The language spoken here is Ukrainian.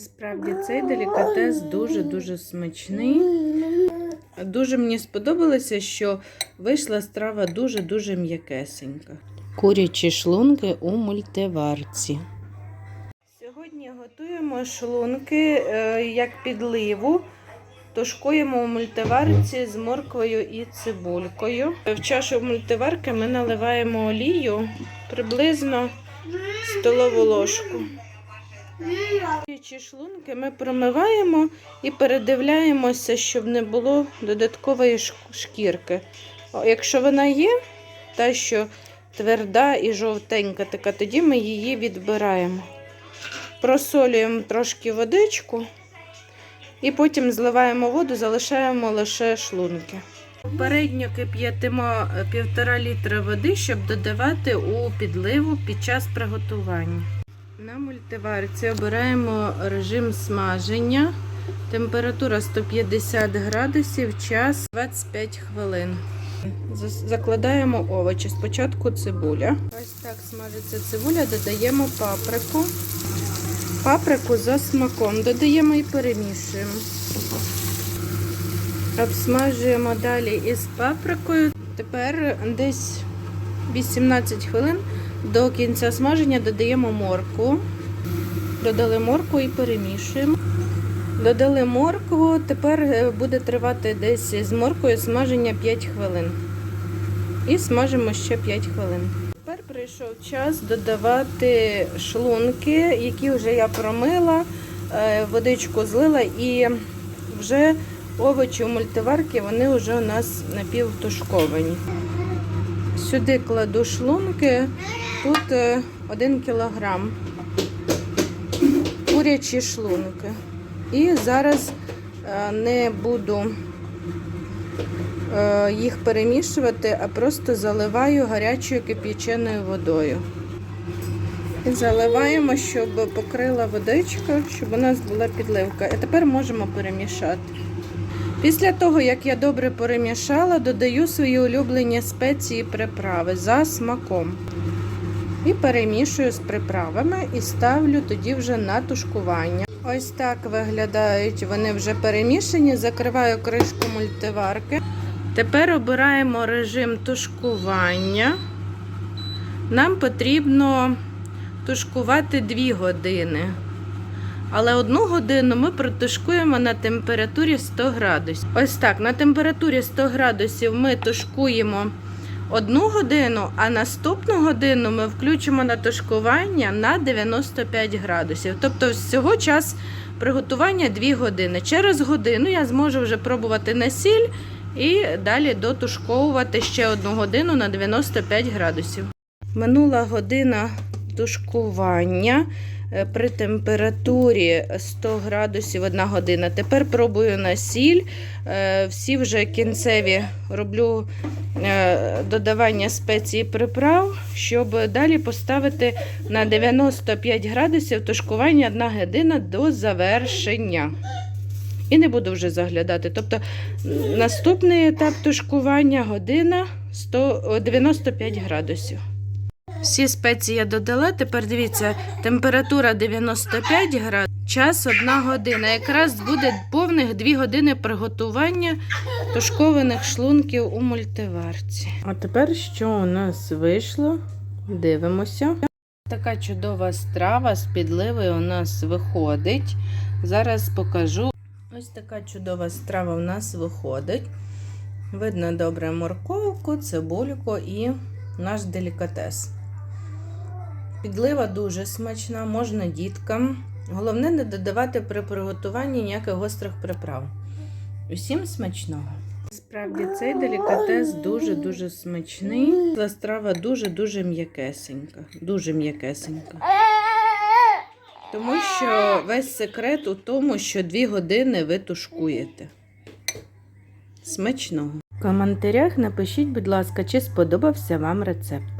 Справді цей делікатес дуже-дуже смачний. Дуже мені сподобалося, що вийшла страва дуже-дуже м'якесенька. Курячі шлунки у мультиварці. Сьогодні готуємо шлунки е, як підливу. Тушкуємо у мультиварці з морквою і цибулькою. В чашу мультиварки ми наливаємо олію приблизно столову ложку. Ці шлунки ми промиваємо і передивляємося, щоб не було додаткової шкірки. Якщо вона є, та що тверда і жовтенька, така, тоді ми її відбираємо. Просолюємо трошки водичку і потім зливаємо воду, залишаємо лише шлунки. Попередньо кип'ятимо е, півтора літра води, щоб додавати у підливу під час приготування. На мультиварці обираємо режим смаження. Температура 150 градусів, час 25 хвилин. Закладаємо овочі. Спочатку цибуля. Ось так смажиться цибуля, додаємо паприку. Паприку за смаком додаємо і перемішуємо. Обсмажуємо далі із паприкою. Тепер десь 18 хвилин до кінця смаження додаємо моркву. Додали моркву і перемішуємо. Додали моркву, тепер е, буде тривати десь з морквою смаження 5 хвилин. І смажимо ще 5 хвилин. Тепер прийшов час додавати шлунки, які вже я промила, е, водичку злила і вже овочі у мультиварки, вони вже у нас напівтушковані. Сюди кладу шлунки, тут 1 кілограм курячі шлунки. І зараз е, не буду е, їх перемішувати, а просто заливаю гарячою кип'яченою водою. І заливаємо, щоб покрила водичка, щоб у нас була підливка. І тепер можемо перемішати. Після того, як я добре перемішала, додаю свої улюблені спеції приправи за смаком. І перемішую з приправами і ставлю тоді вже на тушкування. Ось так виглядають вони вже перемішані. Закриваю кришку мультиварки. Тепер обираємо режим тушкування. Нам потрібно тушкувати 2 години. Але одну годину ми протушкуємо на температурі 100 градусів. Ось так, на температурі 100 градусів ми тушкуємо одну годину, а наступну годину ми включимо на тушкування на 95 градусів. Тобто всього час приготування 2 години. Через годину я зможу вже пробувати на сіль і далі дотушковувати ще одну годину на 95 градусів. Минула година тушкування при температурі 100 градусів 1 година. Тепер пробую на сіль. Е, Всі вже кінцеві роблю е, додавання спецій приправ, щоб далі поставити на 95 градусів тушкування 1 година до завершення. І не буду вже заглядати. Тобто наступний етап тушкування година 100, 95 градусів. Всі спеції я додала. Тепер дивіться, температура 95 градусів, час 1 година. Якраз буде повних 2 години приготування тушкованих шлунків у мультиварці. А тепер що у нас вийшло? Дивимося. Така чудова страва з підливою у нас виходить. Зараз покажу. Ось така чудова страва у нас виходить. Видно добре морковку, цибульку і наш делікатес. Підлива дуже смачна, можна діткам. Головне не додавати при приготуванні ніяких гострих приправ. Усім смачного! Справді цей делікатес дуже-дуже смачний. Ця страва дуже-дуже м'якесенька. Дуже м'якесенька. Тому що весь секрет у тому, що 2 години ви тушкуєте. Смачного! В коментарях напишіть, будь ласка, чи сподобався вам рецепт.